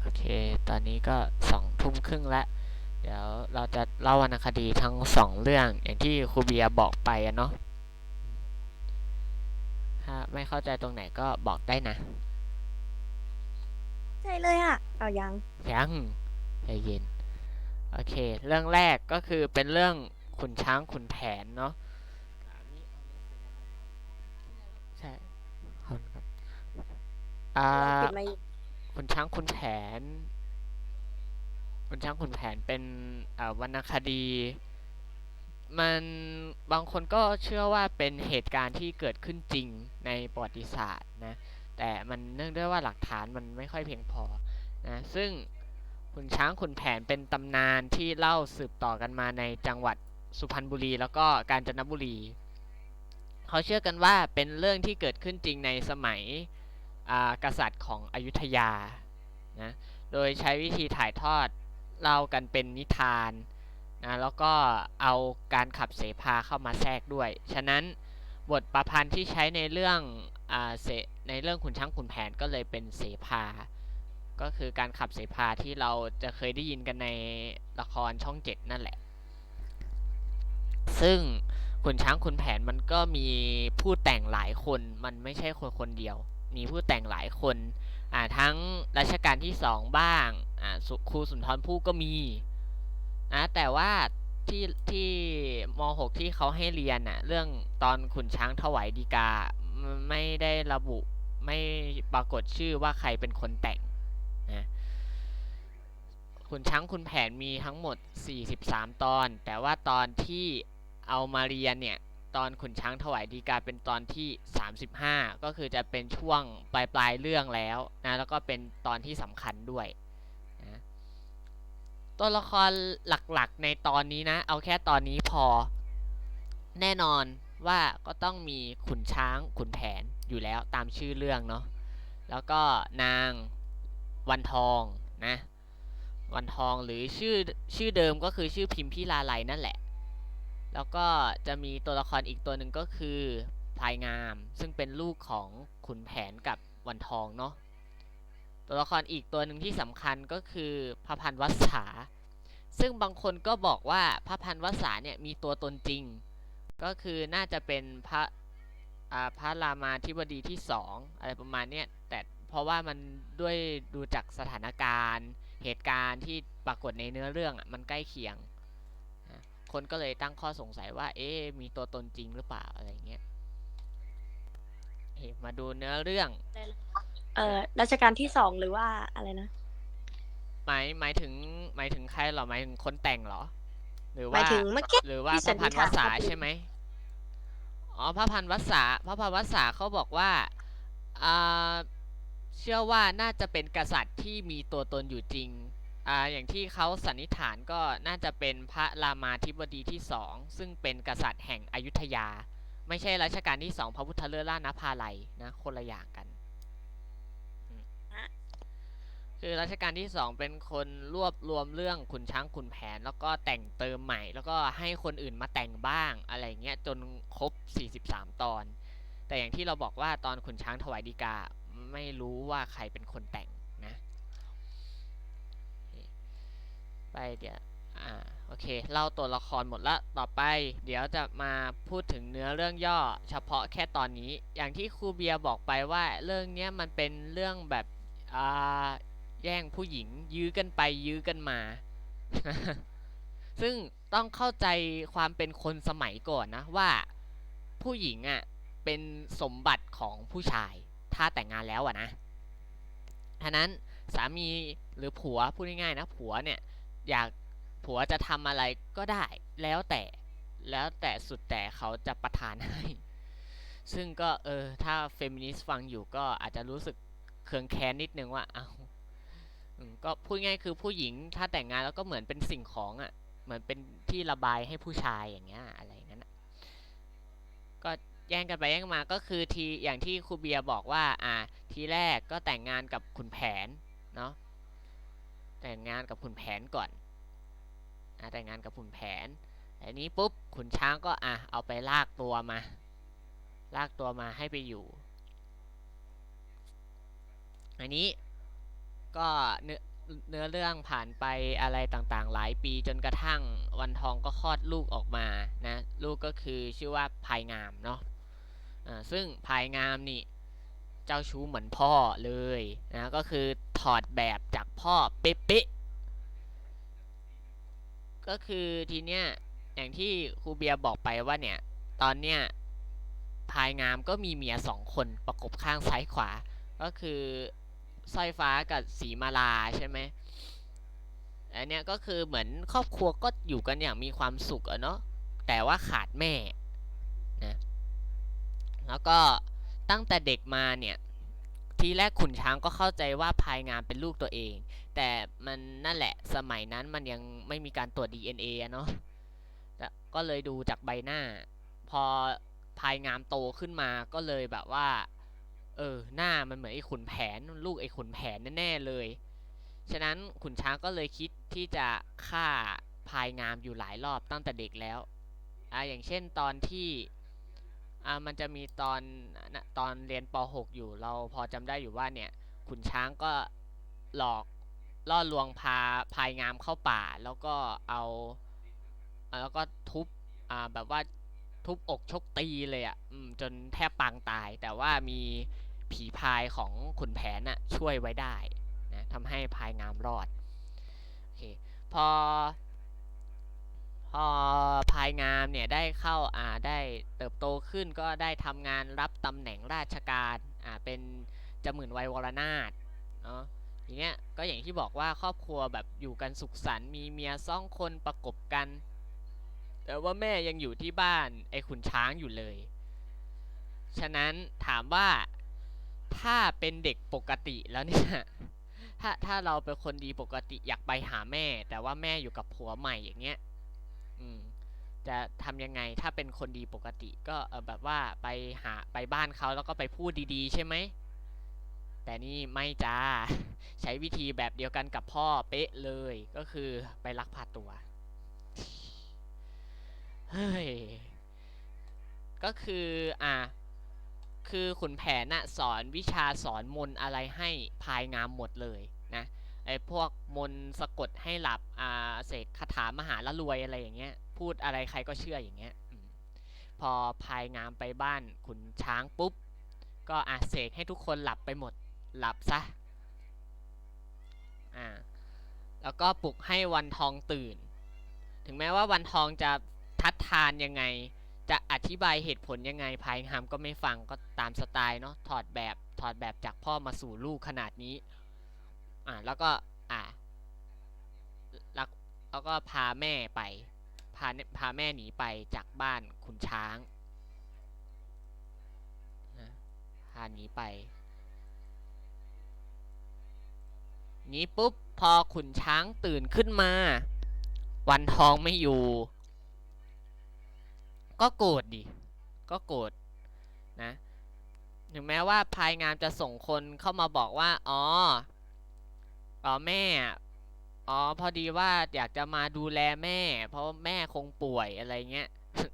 โอเค ตอนนี้ก็สองทุ่มครึ่งแล้ว เดี๋ยวเราจะเล่าวรรณคดีทั้งสองเรื่องอย่างที่ครูเบียร์บอกไปอะเนาะ ถ้าไม่เข้าใจตรงไหนก็บอกได้นะ ใช่เลยอะ เอายัง ยังใจเย็น โอเค เรื่องแรกก็คือเป็นเรื่องขุนช้างขุนแผนเนาะ อ่าปิดไมค์ขุนช้างขุนแผนขุนช้างขุนแผนเป็นอ่าวรรณคดี มันบางคนก็เชื่อว่าเป็นเหตุการณ์ที่เกิดขึ้นจริงในประวัติศาสตร์นะ แต่มันเนื่องด้วยว่าหลักฐานมันไม่ค่อยเพียงพอนะซึ่งขุนช้างขุนแผนเป็นตำนานที่เล่าสืบต่อกันมาในจังหวัดสุพรรณบุรี แล้วก็กาญจนบุรี เขาเชื่อกันว่าเป็นเรื่องที่เกิดขึ้นจริงในสมัย กษัตริย์ของอยุธยานะโดยใช้วิธีถ่ายทอดเล่ากันเป็นนิทานนะแล้วก็เอาการขับเสพาเข้ามาแทรกด้วย ฉะนั้นบทประพันธ์ที่ใช้ในเรื่องอาในเรื่องขุนช้างขุนแผนก็เลยเป็นเสพาก็คือการขับเสพาที่เราจะเคยได้ยินกันในละครช่องเจ็ดนั่นแหละ ซึ่งขุนช้างขุนแผนมันก็มีผู้แต่งหลายคนมันไม่ใช่คนคนเดียว มีผู้แต่งหลายคนอ่าทั้งรัชกาลที่สองบ้างอ่าครูสุนทรภู่ก็มีนะแต่ว่าที่ที่ม .6 ที่เขาให้เรียนน่ะเรื่องตอนขุนช้างถวายดีกาไม่ได้ระบุไม่ปรากฏชื่อว่าใครเป็นคนแต่งนะขุนช้างขุนแผนมีทั้งหมด 43 ตอน แต่ว่าตอนที่เอามาเรียนเนี่ย ตอนขุนช้างถวายดีกาเป็นตอนที่ 35 ก็คือจะเป็นช่วงปลายปลายๆเรื่องแล้วนะแล้วก็เป็นตอนที่สำคัญด้วยนะตัวละครหลักๆในตอนนี้นะ เอาแค่ตอนนี้พอ แน่นอนว่าก็ต้องมีขุนช้างขุนแผนอยู่แล้วตามชื่อเรื่องเนาะแล้วก็นางวันทองนะวันทองหรือชื่อชื่อเดิมก็คือชื่อพิมพิลาไลนั่นแหละ แล้วก็จะมีตัวละครอีกตัวหนึ่งก็คือพลายงาม ซึ่งเป็นลูกของขุนแผนกับวันทองเนาะตัวละครอีกตัวหนึ่งที่สำคัญก็คือพระพันวัษา ซึ่งบางคนก็บอกว่าพระพันวัษาเนี่ยมีตัวตนจริง ก็คือน่าจะเป็นพระพระรามาธิบดีที่สองอะไรประมาณเนี้ยแต่เพราะว่ามันด้วยดูจากสถานการณ์ เหตุการณ์ที่ปรากฏในเนื้อเรื่องอะมันใกล้เคียง คนก็เลยตั้งข้อสงสัยว่า เอ๊ะมีตัวตนจริงหรือเปล่าอะไรเงี้ยเอ๊ะมาดูเนื้อเรื่อง เอ่อรัชกาลที่สองหรือว่าอะไรนะ หมายหมายถึงหมายถึงใครเหรอหมายถึงคนแต่งเหรอ หรือหว่ามายถึงเมื่อกี้หรือว่าที่พสัระนพันินษวฐานษาว่าเป็นใช่ไหมอ๋อพระพันวษาพระพันวษาเขาบอกว่าอ่าเชื่อว่าน่าจะเป็นกษัตริย์ที่มีตัวตนอยู่จริง อ่าอย่างที่เขาสันนิษฐานก็น่าจะเป็นพระรามาธิบดีที่สองซึ่งเป็นกษัตริย์แห่งอยุธยา ไม่ใช่รัชกาลที่สองพระพุทธเลิศล่านภาลัยนะคนละอย่างกัน คือรัชกาลที่สองเป็นคนรวบรวมเรื่องขุนช้างขุนแผน แล้วก็แต่งเติมใหม่ แล้วก็ให้คนอื่นมาแต่งบ้างอะไรเงี้ยจนครบ 43 ตอน แต่อย่างที่เราบอกว่าตอนขุนช้างถวายดีกาไม่รู้ว่าใครเป็นคนแต่งนะ ไปเดี๋ยวอ่าโอเคเล่าตัวละครหมดละต่อไป เดี๋ยวจะมาพูดถึงเนื้อเรื่องย่อ เฉพาะแค่ตอนนี้ อย่างที่ครูเบียร์บอกไปว่าเรื่องเนี้ยมันเป็นเรื่องแบบอ่าแย่งผู้หญิงยื้อกันไปยื้อกันมา ซึ่งต้องเข้าใจความเป็นคนสมัยก่อนนะว่าผู้หญิงอะเป็นสมบัติของผู้ชาย ถ้าแต่งงานแล้วอะนะฉะนั้นสามีหรือผัวพูดง่ายๆนะผัวเนี่ย อยากผัวจะทำอะไรก็ได้แล้วแต่แล้วแต่สุดแต่เขาจะประทานให้ ซึ่งก็เออ ถ้าเฟมินิสต์ฟังอยู่ก็อาจจะรู้สึกเคืองแค้นนิดนึงว่าเอา้าก็พูดง่ายคือผู้หญิงถ้าแต่งงานแล้วก็เหมือนเป็นสิ่งของอะ่ะ เหมือนเป็นที่ระบายให้ผู้ชายอย่างเงี้ยอะไรอย่างนั้นะก็แย่งกันไปแย่งมาก็คือทีอย่างที่ครูเบียร์บอกว่า อ่า ทีแรกก็แต่งงานกับขุนแผนเนาะ แต่งงานกับขุนแผนก่อนอแต่งงานกับขุนแผนแต่นี้ปุ๊บขุนช้างก็อะเอาไปลากตัวมา ลากตัวมาให้ไปอยู่ อันนี้ก็เนื้อเนื้อเรื่องผ่านไปอะไรต่างๆ หลายปีจนกระทั่งวันทองก็คลอดลูกออกมานะ ลูกก็คือชื่อว่าพายงามเนาะอ่าซึ่งพายงามนี่ เจ้าชู้เหมือนพ่อเลยนะก็คือถอดแบบจากพ่อเป๊ะๆก็คือทีเนี้ยอย่างที่ครูเบียบอกไปว่าเนี่ยตอนเนี้ยพายงามก็มีเมียสองคนประกบข้างซ้ายขวา ก็คือสร้อยฟ้ากับสีมาลาใช่ไหมอันเนี้ยก็คือเหมือนครอบครัวก็อยู่กันอย่างมีความสุขอะเนาะแต่ว่าขาดแม่นะแล้วก็ ตั้งแต่เด็กมาเนี่ย ทีแรกขุนช้างก็เข้าใจว่าพายงามเป็นลูกตัวเอง แต่มันนั่นแหละสมัยนั้นมันยังไม่มีการตรวจ DNA อะเนาะก็เลยดูจากใบหน้า พอพายงามโตขึ้นมาก็เลยแบบว่า เออหน้ามันเหมือนไอ้ขุนแผนลูกไอ้ขุนแผนแน่ๆเลย ฉะนั้นขุนช้างก็เลยคิดที่จะฆ่าพายงามอยู่หลายรอบตั้งแต่เด็กแล้วอ่าอย่างเช่นตอนที่ อ่ามันจะมีตอนนะตอนเรียนป .6 อยู่เราพอจำได้อยู่ว่าเนี่ยขุนช้างก็หลอกล่อลวงพาพายงามเข้าป่า แล้วก็เอาแล้วก็ทุบอ่าแบบว่าทุบอกชกตีเลยอะ่ะจนแทบปางตาย แต่ว่ามีผีพายของขุนแผนน่ะช่วยไว้ได้นะทำให้พายงามรอดโอเคพอ พอพายงามเนี่ยได้เข้าอ่าได้เติบโตขึ้นก็ได้ทำงานรับตำแหน่งราชการอ่าเป็นจมื่นวัยวรนาถเนาะทีเนี้ยก็อย่างที่บอกว่าครอบครัวแบบอยู่กันสุขสันต์มีเมียสองคนประกบกัน แต่ว่าแม่ยังอยู่ที่บ้านไอ้ขุนช้างอยู่เลย ฉะนั้นถามว่าถ้าเป็นเด็กปกติแล้วเนี่ยถ้าถ้าเราเป็นคนดีปกติอยากไปหาแม่ แต่ว่าแม่อยู่กับผัวใหม่อย่างเงี้ย จะทำยังไงถ้าเป็นคนดีปกติก็แบบว่าไปหาไปบ้านเขาแล้วก็ไปพูดดีๆ ใช่ไหม แต่นี่ไม่จ้า ใช้วิธีแบบเดียวกันกับพ่อเป๊ะเลยก็คือไปลักพาตัว เฮ้ย ก็คืออะคือขุนแผนน่ะสอนวิชาสอนมนอะไรให้พายงามหมดเลยนะไอ้พวกมนสะกดให้หลับอ่าเสกคาถามหาละรวยอะไรอย่างเงี้ย พูดอะไรใครก็เชื่ออย่างเงี้ยพอพายงามไปบ้านขุนช้างปุ๊บ ก็อะเสกให้ทุกคนหลับไปหมดหลับซะอ่าแล้วก็ปลุกให้วันทองตื่น ถึงแม้ว่าวันทองจะทัดทานยังไง จะอธิบายเหตุผลยังไงพายงามก็ไม่ฟังก็ตามสไตล์เนาะถอดแบบถอดแบบจากพ่อมาสู่ลูกขนาดนี้อ่าแล้วก็อ่าแล้วก็พาแม่ไปาพาแม่หนีไปจากบ้านขุนช้างนะพาหนีไปนี้ปุ๊บพอขุนช้างตื่นขึ้นมา วันทองไม่อยู่ ก็โกรธดิ ก็โกรธนะ ถึงแม้ว่าพายงามจะส่งคนเข้ามาบอกว่า อ๋ออ๋อแม่ อ๋อพอดีว่าอยากจะมาดูแลแม่ เพราะแม่คงป่วยอะไรเงี้ย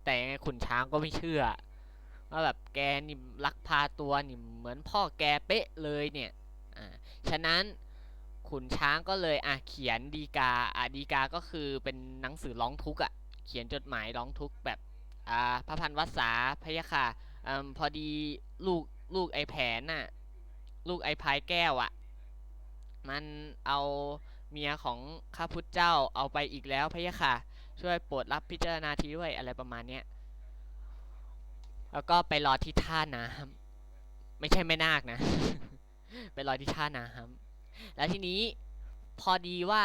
แต่ยังไงขุนช้างก็ไม่เชื่อว่าแบบแกนี่ลักพาตัวนี่เหมือนพ่อแกเป๊ะเลยเนี่ยอ่าฉะนั้นขุนช้างก็เลยอะเขียนดีกาอะดีกาก็คือเป็นหนังสือร้องทุกข์อะเขียนจดหมายร้องทุกข์แบบอ่าพระพันวัษาพยะค่ะอืมพอดีลูกลูกไอแผนน่ะลูกไอพายแก้วอะมันเอา เมียของข้าพุทธเจ้าเอาไปอีกแล้วพะยะค่ะ ช่วยโปรดรับพิจารณาทีด้วยอะไรประมาณเนี้ยแล้วก็ไปรอที่ท่าน้ำไม่ใช่แม่นาคนะ ไปรอที่ท่าน้ำแล้วทีนี้พอดีว่า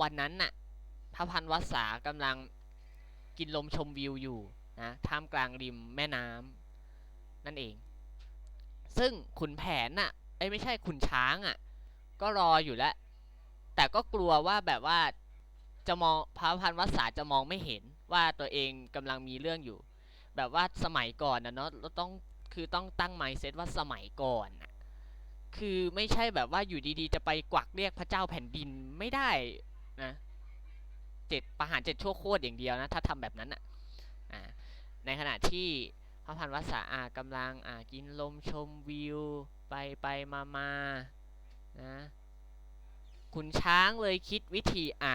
วันนั้นน่ะพระพันวัษากำลังกินลมชมวิวอยู่นะท่ามกลางริมแม่น้ำนั่นเอง ซึ่งขุนแผนน่ะเอ้ไม่ใช่ขุนช้างอะ ก็รออยู่แล้ว แต่ก็กลัวว่าแบบว่าจะมองพระพันวัษาจะมองไม่เห็นว่าตัวเองกำลังมีเรื่องอยู่ แบบว่าสมัยก่อนนะเนาะเราต้องคือต้องตั้งไมเซ็ตว่าสมัยก่อนน่ะคือไม่ใช่แบบว่าอยู่ดีๆ จะไปกวักเรียกพระเจ้าแผ่นดินไม่ได้นะเจ็ดประหารเจ็ดชั่วโคตรอย่างเดียวนะ ถ้าทำแบบนั้นอะอ่าในขณะที่พระพันวัษาอากำลังอ่ากินลมชมวิว ไปไปมามานะ ขุนช้างเลยคิดวิธีอะ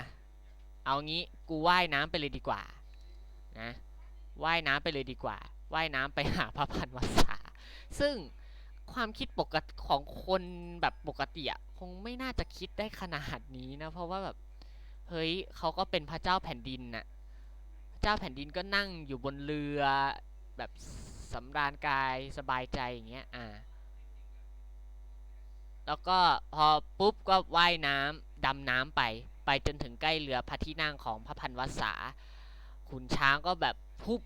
เอางี้กูว่ายน้ำไปเลยดีกว่านะว่ายน้ำไปเลยดีกว่าว่ายน้ำไปหาพระพันวษาซึ่งความคิดปกติของคนแบบปกติอะคงไม่น่าจะคิดได้ขนาดนี้นะเพราะว่าแบบเฮ้ยเขาก็เป็นพระเจ้าแผ่นดินน่ะพระเจ้าแผ่นดินก็นั่งอยู่บนเรือแบบสำราญกายสบายใจอย่างเงี้ยอ่า แล้วก็พอปุ๊บก็ว่ายน้ำดำน้ำไป ไปจนถึงใกล้เรือพระที่นั่งของพระพันวษาขุนช้างก็แบบพุบ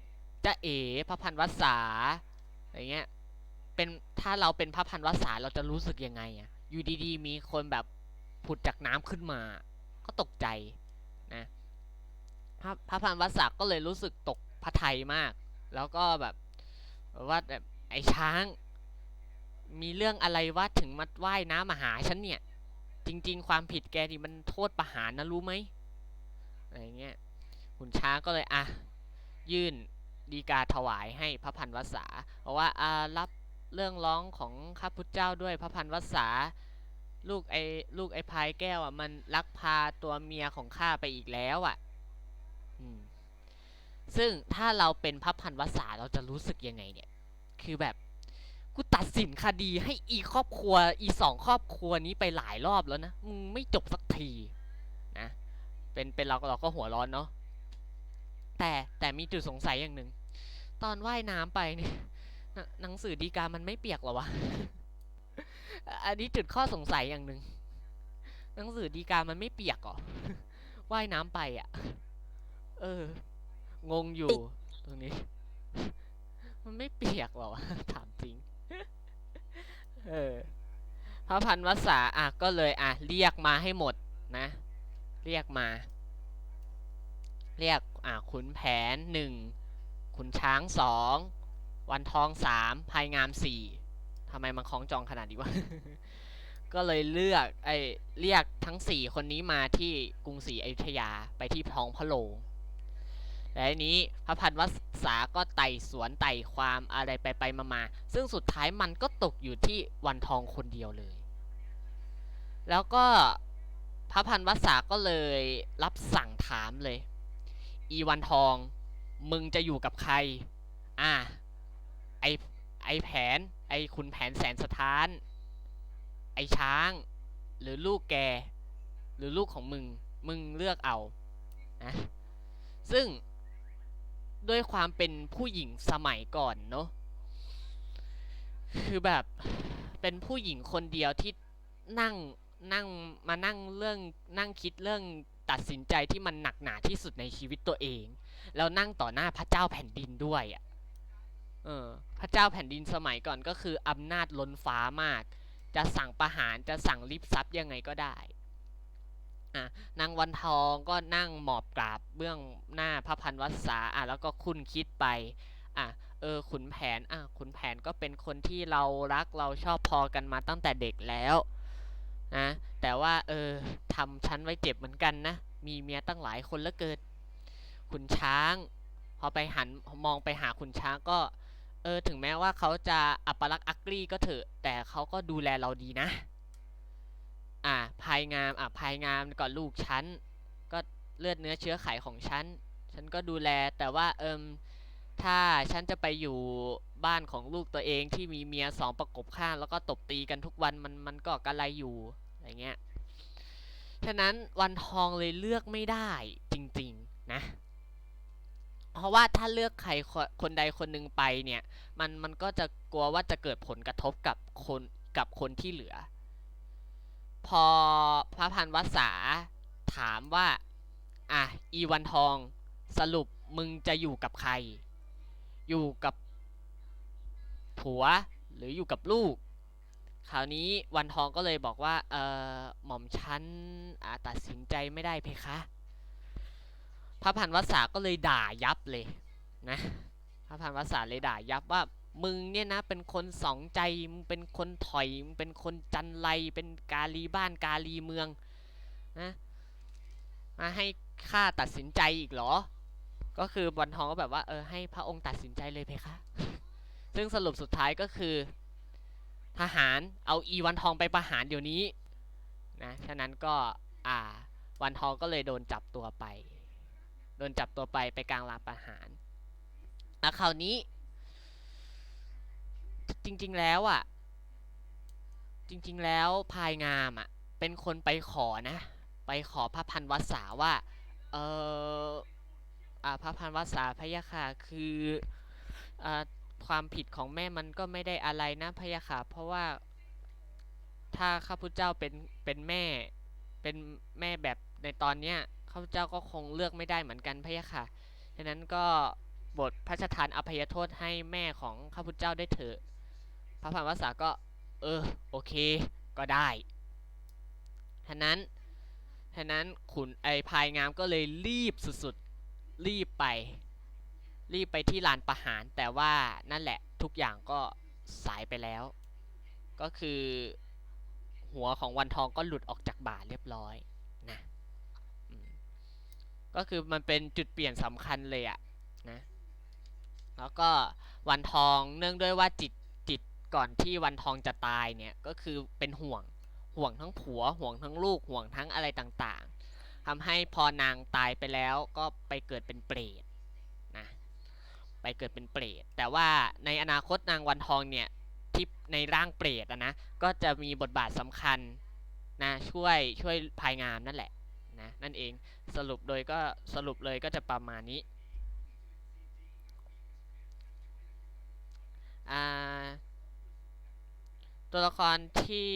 จะเอ๋พระพันวษาอะไรเงี้ยเป็นถ้าเราเป็นพระพันวษาเราจะรู้สึกยังไงอะอยู่ดีๆ มีคนแบบผุดจากน้ำขึ้นมา ก็ตกใจนะพระพระพันวษาก็เลยรู้สึกตกพระทัยมาก แล้วก็แบบว่าแบบไอ้ช้าง มีเรื่องอะไรว่าถึงมาว่ายน้ำมาหาฉันเนี่ย จริง ๆ ความผิดแกนี่มันโทษประหารนะรู้ไหมอะไรเงี้ยขุนช้างก็เลยอะยื่นดีกาถวายให้พระพันวษาบอกว่าอ่ารับเรื่องร้องของข้าพุทธเจ้าด้วยพระพันวษาลูกไอ้ลูกไอ้พายแก้วอะมันลักพาตัวเมียของข้าไปอีกแล้วอะซึ่งถ้าเราเป็นพระพันวษาเราจะรู้สึกยังไงเนี่ย คือแบบ กูตัดสินคดีให้อีครอบครัวอีสองครอบครัวนี้ไปหลายรอบแล้วนะมึงไม่จบสักทีนะเป็นเป็นเราก็เราก็หัวร้อนเนาะแต่แต่มีจุดสงสัยอย่างหนึ่งตอนว่ายน้ำไปเนี่ยหนังสือดีกามันไม่เปียกหรอวะอันนี้จุดข้อสงสัยอย่างหนึ่งหนังสือดีกามันไม่เปียกหรอว่ายน้ำไปอะ เออ งงอยู่ตรงนี้ มันไม่เปียกหรอวะถามจริง เออพระพันวษาอะก็เลยอะเรียกมาให้หมดนะ เรียกมา เรียกอะขุนแผนหนึ่งขุนช้างสองวันทองสามพายงามสี่ทำไมมันคล้องจองขนาดนี้วะ ก็เลยเลือกไอเรียกทั้งสี่คนนี้มาที่กรุงศรีอยุธยาไปที่ท้องพระโรง และทีนี้พระพันวษาก็ไต่สวนไต่ความอะไรไปไปมามาซึ่งสุดท้ายมันก็ตกอยู่ที่วันทองคนเดียวเลย แล้วก็พระพันวษาก็เลยรับสั่งถามเลย อีวันทองมึงจะอยู่กับใคร อ่า ไอไอแผน ไอคุณแผนแสนสถาน ไอช้าง หรือลูกแก หรือลูกของมึง มึงเลือกเอานะซึ่ง ด้วยความเป็นผู้หญิงสมัยก่อนเนอะคือแบบเป็นผู้หญิงคนเดียวที่นั่งนั่งมานั่งเรื่องนั่งคิดเรื่องตัดสินใจที่มันหนักหนาที่สุดในชีวิตตัวเอง แล้วนั่งต่อหน้าพระเจ้าแผ่นดินด้วยอะ่ะเออพระเจ้าแผ่นดินสมัยก่อนก็คืออำนาจล้นฟ้ามาก จะสั่งประหารจะสั่งลิบทรัพย์ยังไงก็ได้ อะนางวันทองก็นั่งหมอบกราบเบื้องหน้าพระพันวษาอะแล้วก็คุณคิดไปอะเออขุนแผนอะขุนแผนก็เป็นคนที่เรารักเราชอบพอกันมาตั้งแต่เด็กแล้วนะแต่ว่าเออทำฉันไว้เจ็บเหมือนกันนะมีเมียตั้งหลายคนแล้วเกิดขุนช้าง พอไปหันมองไปหาขุนช้างก็เออถึงแม้ว่าเขาจะอัปลักษณ์อักลี่ก็เถอะ แต่เขาก็ดูแลเราดีนะ อะภายงามอะภายงามก็ลูกฉันก็เลือดเนื้อเชื้อไขของฉันฉันก็ดูแลแต่ว่าเอิมถ้าฉันจะไปอยู่บ้านของลูกตัวเองที่มีเมียสองประกบข้างแล้วก็ตบตีกันทุกวันมันมันก็กระไรอยู่อะไรเงี้ยฉะนั้นวันทองเลยเลือกไม่ได้จริงๆนะ เพราะว่าถ้าเลือกใครคนใดคนหนึ่งไปเนี่ย มันมันก็จะกลัวว่าจะเกิดผลกระทบกับคนกับคนที่เหลือ พอพระพันวษาถามว่า อะ อีวันทองสรุปมึงจะอยู่กับใคร อยู่กับผัวหรืออยู่กับลูก คราวนี้วันทองก็เลยบอกว่า เออหม่อมฉันอ่าตัดสินใจไม่ได้เพคะพระพันวษาก็เลยด่ายับเลยนะพระพันวษาเลยด่ายับว่า มึงเนี่ยนะเป็นคนสองใจ มึงเป็นคนถอย มึงเป็นคนจันไร เป็นกาลีบ้านกาลีเมืองนะมาให้ข้าตัดสินใจอีกเหรอ ก็คือวันทองก็แบบว่าเออให้พระองค์ตัดสินใจเลยเพคะ ซึ่งสรุปสุดท้ายก็คือ ทหารเอาอีวันทองไปประหารเดี๋ยวนี้นะ ฉะนั้นก็อ่าวันทองก็เลยโดนจับตัวไป โดนจับตัวไปไปกลางลาประหารแล้วคราวนี้ จริง ๆ แล้วอะ จริง ๆ แล้วพายงามอะ เป็นคนไปขอนะ ไปขอพระพันวัสาว่า เอออ่าพระพันวัสาพะยะค่ะ คืออ่าความผิดของแม่มันก็ไม่ได้อะไรนะพะยะค่ะ เพราะว่า ถ้าข้าพุทธเจ้าเป็น เป็นแม่ เป็นแม่แบบในตอนเนี้ยข้าพุทธเจ้าก็คงเลือกไม่ได้เหมือนกันพะยะค่ะ ฉะนั้นก็บทพระราชทานอภัยโทษให้แม่ของข้าพุทธเจ้าได้เถอะ พระพันวษาก็ เออ โอเค ก็ได้ฉะนั้นฉะนั้นขุนไอพายงามก็เลยรีบสุดๆ รีบไป รีบไปที่ลานประหาร แต่ว่านั่นแหละทุกอย่างก็สายไปแล้ว ก็คือหัวของวันทองก็หลุดออกจากบ่าเรียบร้อยนะก็คือมันเป็นจุดเปลี่ยนสำคัญเลยอะนะแล้วก็วันทองเนื่องด้วยว่าจิต ก่อนที่วันทองจะตายเนี่ยก็คือเป็นห่วงห่วงทั้งผัวห่วงทั้งลูกห่วงทั้งอะไรต่างๆทำให้พอนางตายไปแล้วก็ไปเกิดเป็นเปรตนะไปเกิดเป็นเปรตแต่ว่าในอนาคตนางวันทองเนี่ยที่ในร่างเปรตนะก็จะมีบทบาทสำคัญนะช่วยช่วยภายงามนั่นแหละนะนั่นเองสรุปโดยก็สรุปเลยก็จะประมาณนี้อ่า ตัวละครที่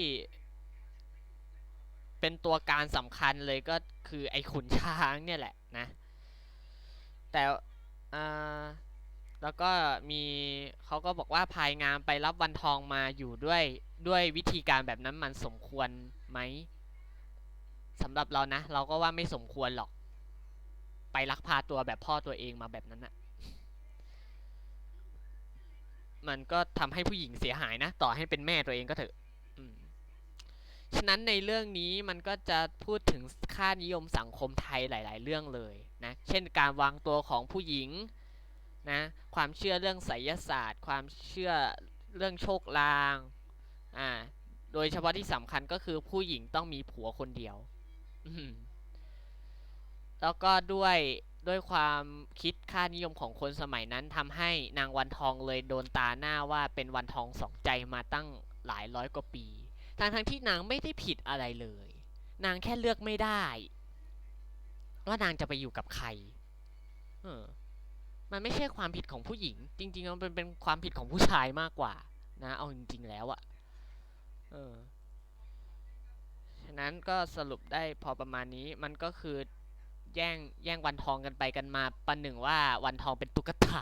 เป็นตัวการสำคัญเลยก็คือไอ้ขุนช้างเนี่ยแหละนะ แต่อ่าแล้วก็มีเขาก็บอกว่าพายงามไปรับวันทองมาอยู่ด้วยด้วยวิธีการแบบนั้นมันสมควรไหมสำหรับเรานะ เราก็ว่าไม่สมควรหรอก ไปลักพาตัวแบบพ่อตัวเองมาแบบนั้นอะ มันก็ทำให้ผู้หญิงเสียหายนะ ต่อให้เป็นแม่ตัวเองก็เถอะฉะนั้นในเรื่องนี้มันก็จะพูดถึงค่านิยมสังคมไทยหลาย ๆ เรื่องเลยนะ เช่นการวางตัวของผู้หญิงนะ ความเชื่อเรื่องไสยศาสตร์ ความเชื่อเรื่องโชคลาง อ่า โดยเฉพาะที่สำคัญก็คือผู้หญิงต้องมีผัวคนเดียว แล้วก็ด้วย ด้วยความคิดค่านิยมของคนสมัยนั้นทำให้นางวันทองเลยโดนตาหน้าว่าเป็นวันทองสองใจมาตั้งหลายร้อยกว่าปีทั้งทั้งที่นางไม่ได้ผิดอะไรเลย นางแค่เลือกไม่ได้ ว่านางจะไปอยู่กับใคร เออ มันไม่ใช่ความผิดของผู้หญิง จริง ๆ มันเป็นเป็นความผิดของผู้ชายมากกว่า นะ เอาจริง ๆ แล้วอะเออ ฉะนั้นก็สรุปได้พอประมาณนี้ มันก็คือ แย่งแย่งวันทองกันไปกันมาประหนึ่งว่าวันทองเป็นตุ๊กตา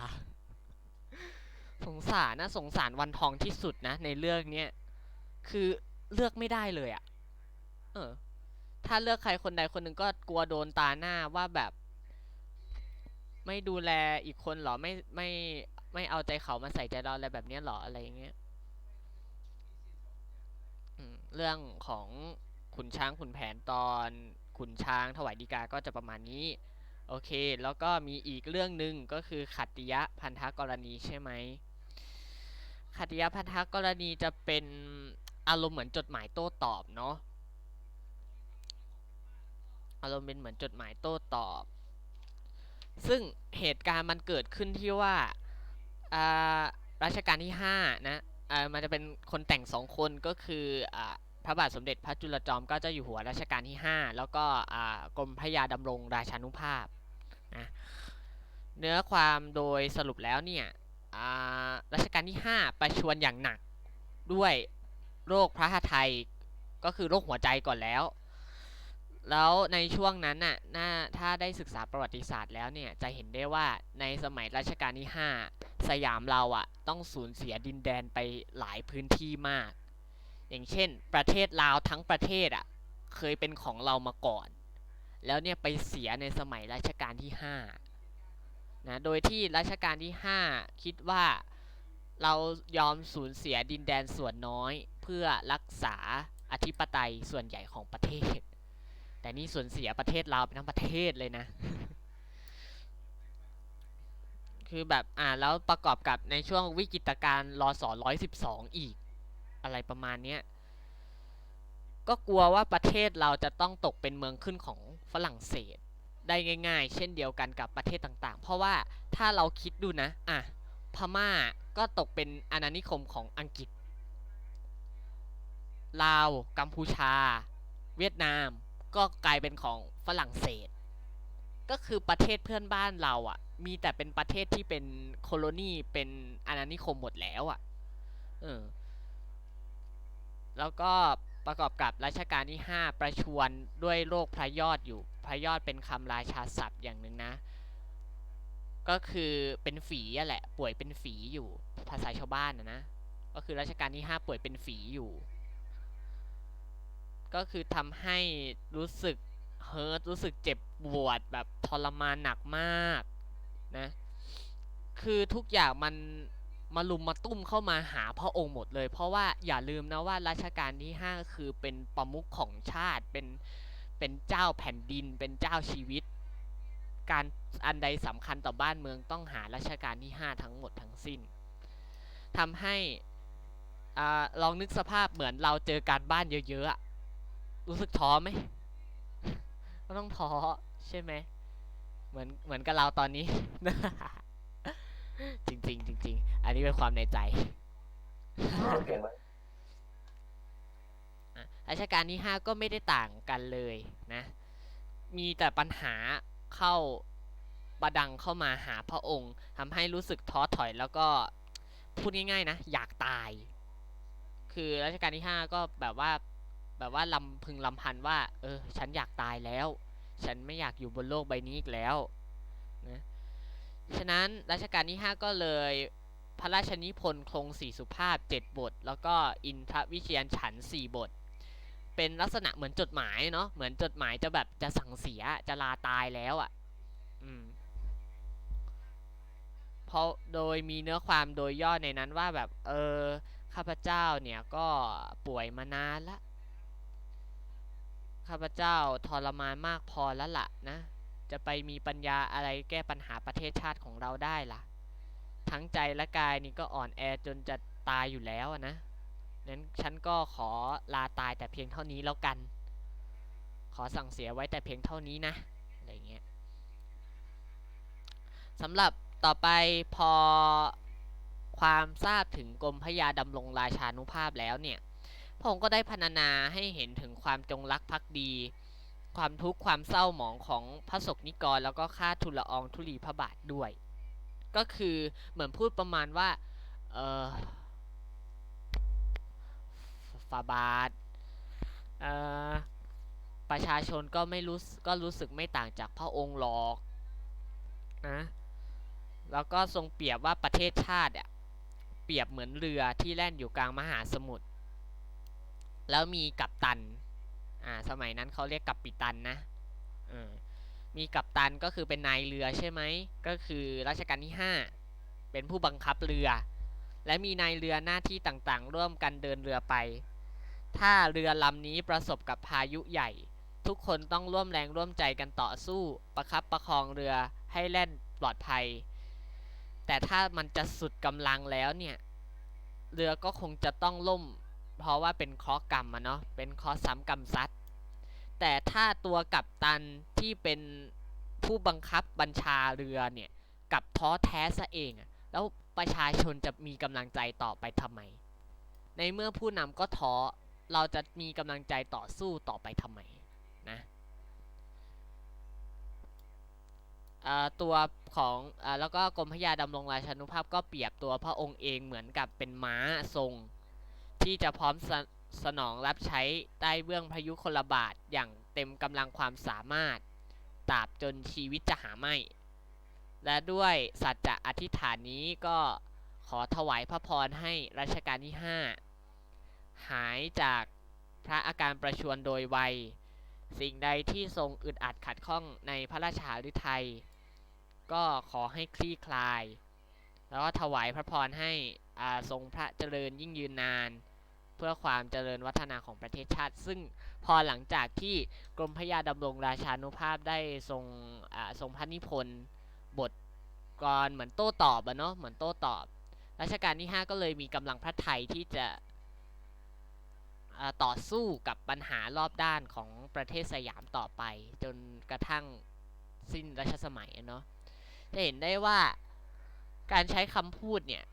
สงสารนะสงสารวันทองที่สุดนะ ในเรื่องเนี้ยคือเลือกไม่ได้เลยอะ่ะเออ ถ้าเลือกใครคนใดคนหนึ่งก็กลัวโดนตาหน้าว่าแบบ ไม่ดูแลอีกคนเหรอไม่ไม่ไม่เอาใจเขามาใส่ใจเราอะไรแบบเนี้ยเหรออะไรอย่างเงี้ยอืมเรื่องของขุนช้างขุนแผนตอน ขุนช้างถวายดีกาก็จะประมาณนี้ โอเค แล้วก็มีอีกเรื่องหนึ่งก็คือขัตติยะพันธกรณีใช่ไหมขัตติยะพันธกรณีจะเป็นอารมณ์เหมือนจดหมายโต้ตอบเนาะอารมณ์เป็นเหมือนจดหมายโต้ตอบ ซึ่งเหตุการณ์มันเกิดขึ้นที่ว่าอารัชกาลที่5นะมันจะเป็นคนแต่งสองคนก็คืออ พระบาทสมเด็จพระจุลจอมเกล้าเจ้าอยู่หัวรัชกาลที่ 5 แล้วก็กรมพระยาดำรงราชานุภาพนะเนื้อความโดยสรุปแล้วเนี่ยรัชกาลที่ 5 ประชวรอย่างหนักด้วยโรคพระหฤทัยก็คือโรคหัวใจก่อนแล้ว แล้วในช่วงนั้นน่ะน่าถ้าได้ศึกษาประวัติศาสตร์แล้วเนี่ยจะเห็นได้ว่าในสมัยรัชกาลที่ 5 สยามเราอะ่ะต้องสูญเสียดินแดนไปหลายพื้นที่มาก อย่างเช่น ประเทศลาวทั้งประเทศอะ่ะเคยเป็นของเรามาก่อน แล้วเนี่ยไปเสียในสมัยรัชกาลที่5นะโดยที่รัชกาลที่ 5 คิดว่าเรายอมสูญเสียดินแดนส่วนน้อย เพื่อรักษาอธิปไตยส่วนใหญ่ของประเทศ แต่นี่สูญเสียประเทศเราวไปทั้งประเทศเลยนะ คือแบบอ่าแล้วประกอบกับในช่วงวิกฤตการณ์รอสอร้อยสิบสองอีก อะไรประมาณเนี้ยก็กลัวว่าประเทศเราจะต้องตกเป็นเมืองขึ้นของฝรั่งเศสได้ง่าย ๆ เช่นเดียวกันกับประเทศต่างๆ เพราะว่าถ้าเราคิดดูนะ อะ พม่าก็ตกเป็นอาณานิคมของอังกฤษ ลาว กัมพูชา เวียดนาม ก็กลายเป็นของฝรั่งเศส ก็คือประเทศเพื่อนบ้านเราอะ่ะ มีแต่เป็นประเทศที่เป็นโคโลนี เป็นอาณานิคมหมดแล้วอะ่ะ เออ แล้วก็ประกอบกับรัชกาลที่ 5 ประชวรด้วยโรคพระยอดอยู่ พระยอดเป็นคำราชาศัพท์อย่างหนึ่งนะ ก็คือเป็นฝีแหละ ป่วยเป็นฝีอยู่ภาษาชาวบ้านนะนะ ก็คือรัชกาลที่ 5 ป่วยเป็นฝีอยู่ ก็คือทำให้รู้สึกเฮิร์ตรู้สึกเจ็บปวดแบบทรมานหนักมากนะ คือทุกอย่างมัน มาลุมมาตุ้มเข้ามาหาพระองค์หมดเลย เพราะว่าอย่าลืมนะว่ารัชกาลที่ 5 คือเป็นประมุขของชาติเป็นเป็นเจ้าแผ่นดิน เป็นเจ้าชีวิต การอันใดสำคัญต่อบ้านเมืองต้องหารัชกาลที่ 5 ทั้งหมดทั้งสิ้นทำให้อาลองนึกสภาพเหมือนเราเจอการบ้านเยอะๆอะรู้สึกท้อไหมก็ต้องท้อใช่ไหมเหมือนเหมือนกับเราตอนนี้ จริงๆจริงๆอันนี้เป็นความในใจ เก่งไหมอะรัชกาลที่5ก็ไม่ได้ต่างกันเลยนะ มีแต่ปัญหาเข้าประดังเข้ามาหาพระองค์ทำให้รู้สึกท้อถอยแล้วก็พูดง่ายๆนะ อยากตาย คือรัชกาลที่5ก็แบบว่าแบบว่าลำพึงลำพันว่า เออ ฉันอยากตายแล้ว ฉันไม่อยากอยู่บนโลกใบนี้อีกแล้วนะ ฉะนั้นรัชกาลที่ 5 ก็เลยพระราชนิพนธ์คงสีสุภาพ 7 บท แล้วก็อินทรวิเชียนฉัน 4 บท เป็นลักษณะเหมือนจดหมายเนาะเหมือนจดหมายจะแบบจะสั่งเสียจะลาตายแล้วอะ่ะอืมเพราะโดยมีเนื้อความโดยย่อในนั้นว่าแบบเออข้าพเจ้าเนี่ยก็ป่วยมานานละข้าพเจ้าทรมานมากพอแล้วล่ะนะ จะไปมีปัญญาอะไรแก้ปัญหาประเทศชาติของเราได้ล่ะ ทั้งใจและกายนี่ก็อ่อนแอจนจะตายอยู่แล้วนะนั้นฉันก็ขอลาตายแต่เพียงเท่านี้แล้วกัน ขอสั่งเสียไว้แต่เพียงเท่านี้นะ อะไรเงี้ยสำหรับต่อไปพอความทราบถึงกรมพยาดำรงราชานุภาพแล้วเนี่ย พระองค์ก็ได้พรรณนาให้เห็นถึงความจงรักภักดี ความทุกข์ความเศร้าหมองของพระศกนิกร แล้วก็ข้าทุลอองธุลีพระบาทด้วย ก็คือเหมือนพูดประมาณว่าเออฟาบาทเออประชาชนก็ไม่รู้ก็รู้สึกไม่ต่างจากพระองค์หรอกนะแล้วก็ทรงเปรียบว่าประเทศชาติอะเปรียบเหมือนเรือที่แล่นอยู่กลางมหาสมุทรแล้วมีกัปตัน อ่าสมัยนั้นเขาเรียกกัปปิตันนะมีกัปตันก็คือเป็นนายเรือใช่ไหมก็คือรัชกาลที่ 5 เป็นผู้บังคับเรือ และมีนายเรือหน้าที่ต่างๆ ร่วมกันเดินเรือไป ถ้าเรือลำนี้ประสบกับพายุใหญ่ ทุกคนต้องร่วมแรงร่วมใจกันต่อสู้ ประคับประคองเรือให้แล่นปลอดภัย แต่ถ้ามันจะสุดกำลังแล้วเนี่ยเรือก็คงจะต้องล่ม เพราะว่าเป็นเคราะห์กรรมอะเนาะเป็นเคราะห์ซ้ำกรรมซัด แต่ถ้าตัวกัปตันที่เป็นผู้บังคับบัญชาเรือเนี่ยกับท้อแท้ซะเองแล้วประชาชนจะมีกำลังใจต่อไปทำไม ในเมื่อผู้นำก็ท้อเราจะมีกำลังใจต่อสู้ต่อไปทำไมนะตัวของอแล้วก็กรมพระยาดำรงราชานุภาพก็เปรียบตัวพระองค์เองเหมือนกับเป็นม้าทรง ที่จะพร้อม สนองรับใช้ใต้เบื้องพระยุคลบาทอย่างเต็มกำลังความสามารถตราบจนชีวิตจะหาไม่ และด้วยสัจจะอธิษฐานนี้ก็ขอถวายพระพรให้รัชกาลที่ 5 หายจากพระอาการประชวรโดยไว สิ่งใดที่ทรงอึดอัดขัดข้องในพระราชาฤทัยก็ขอให้คลี่คลาย แล้วก็ถวายพระพรให้ทรงพระเจริญยิ่งยืนนาน เพื่อความเจริญวัฒนาของประเทศชาติ ซึ่งพอหลังจากที่กรมพระยาดำรงราชานุภาพได้ทรงทรงพระนิพนธ์บทกรเหมือนโต้ตอบอะเนาะเหมือนโต้ตอบรัชกาลที่ 5 ก็เลยมีกำลังพระไทยที่จะต่อสู้กับปัญหารอบด้านของประเทศสยามต่อไป จนกระทั่งสิ้นรัชสมัยเนาะจะเห็นได้ว่าการใช้คำพูดเนี่ย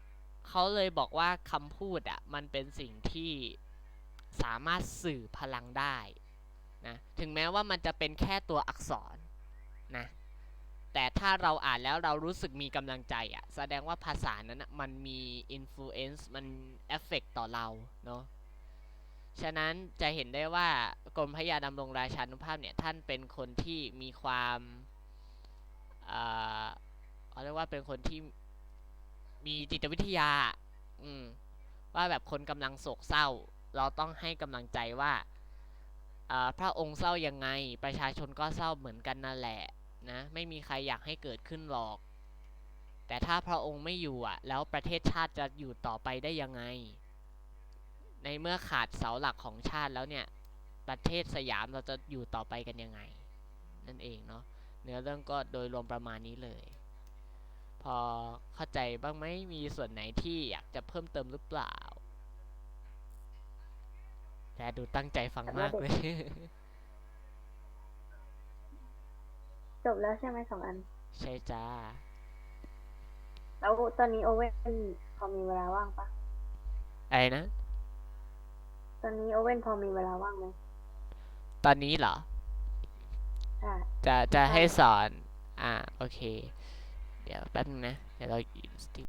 เขาเลยบอกว่าคำพูดอะ่ะมันเป็นสิ่งที่สามารถสื่อพลังได้นะถึงแม้ว่ามันจะเป็นแค่ตัวอักษรนะแต่ถ้าเราอ่านแล้วเรารู้สึกมีกำลังใจอะ่ะแสดงว่าภาษานั้นน่ะมันมี influence มันเอฟเฟกต่อเราเนาะฉะนั้นจะเห็นได้ว่ากรมพระยาดำรงราชานุภาพเนี่ยท่านเป็นคนที่มีความเอ่อเขาเรียกว่าเป็นคนที่ มีจิตวิทยา อืม ว่าแบบคนกำลังโศกเศร้า เราต้องให้กำลังใจว่าพระองค์เศร้ายังไง ประชาชนก็เศร้าเหมือนกันนั่นแหละนะไม่มีใครอยากให้เกิดขึ้นหรอก แต่ถ้าพระองค์ไม่อยู่อะ แล้วประเทศชาติจะอยู่ต่อไปได้ยังไง ในเมื่อขาดเสาหลักของชาติแล้วเนี่ย ประเทศสยามเราจะอยู่ต่อไปกันยังไง นั่นเองเนาะเนื้อเรื่องก็โดยรวมประมาณนี้เลย พอเข้าใจบ้างไหมมีส่วนไหนที่อยากจะเพิ่มเติมหรือเปล่า แต่ดูตั้งใจฟังมากเลย จบแล้วใช่ไหมสองอัน ใช่จ้า แล้วตอนนี้โอเว่นพอมีเวลาว่างปะอะไรนะ ตอนนี้โอเว่นพอมีเวลาว่างไหมตอนนี้เหรอ ใช่ จะจะใช่ให้สอน อ่า โอเค เดี๋ยวแป๊บนึงนะเดี๋ยวเราอินสติ